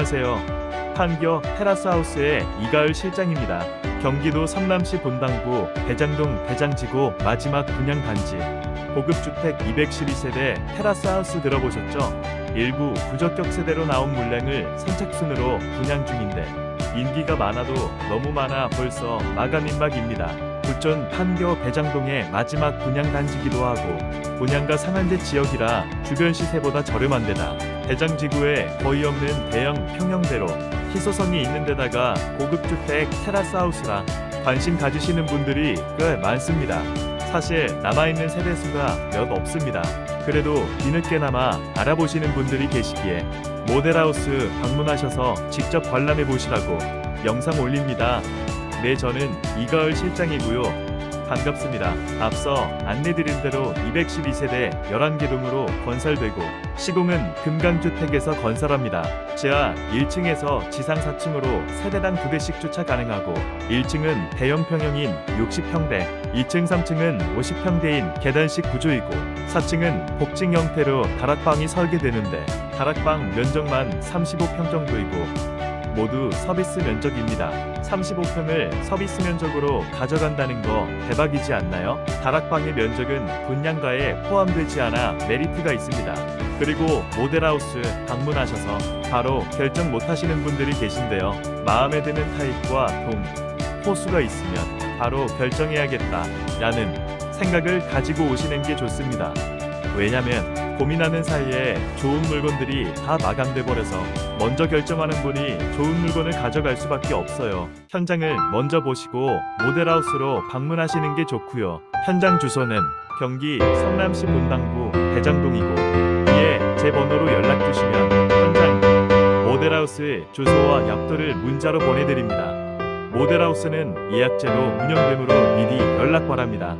안녕하세요. 판교 테라스하우스의 이가을 실장입니다. 경기도 성남시 본당구 대장동 대장지구 마지막 분양 단지 고급주택 212세대 테라스하우스 들어보셨죠? 일부 부적격 세대로 나온 물량을 선착순으로 분양 중인데 인기가 많아도 너무 많아 벌써 마감 임박입니다. 부천 판교 대장동의 마지막 분양 단지기도 하고 분양가 상한제 지역이라 주변 시세보다 저렴한 데다 대장지구에 거의 없는 대형 평형대로 희소성이 있는 데다가 고급주택 테라스하우스라 관심 가지시는 분들이 꽤 많습니다. 사실 남아있는 세대수가 몇 없습니다. 그래도 뒤늦게나마 알아보시는 분들이 계시기에 모델하우스 방문하셔서 직접 관람해 보시라고 영상 올립니다. 네, 저는 이가을 실장이고요. 반갑습니다. 앞서 안내드린 대로 212세대 11개 동으로 건설되고 시공은 금강주택에서 건설합니다. 지하 1층에서 지상 4층으로 세대당 2대씩 주차 가능하고 1층은 대형 평형인 60평대, 2층 3층은 50평대인 계단식 구조이고 4층은 복층 형태로 다락방이 설계되는데 다락방 면적만 35평 정도이고 모두 서비스 면적입니다. 35평을 서비스 면적으로 가져간다는 거 대박이지 않나요? 다락방의 면적은 분양가에 포함되지 않아 메리트가 있습니다. 그리고 모델하우스 방문하셔서 바로 결정 못 하시는 분들이 계신데요. 마음에 드는 타입과 동, 호수가 있으면 바로 결정해야겠다 라는 생각을 가지고 오시는 게 좋습니다. 왜냐면 고민하는 사이에 좋은 물건들이 다 마감돼 버려서 먼저 결정하는 분이 좋은 물건을 가져갈 수밖에 없어요. 현장을 먼저 보시고 모델하우스로 방문하시는 게 좋고요. 현장 주소는 경기 성남시 본당구 대장동이고 위에 제 번호로 연락 주시면 현장 모델하우스 주소와 약도를 문자로 보내드립니다. 모델하우스는 예약제로 운영되므로 미리 연락 바랍니다.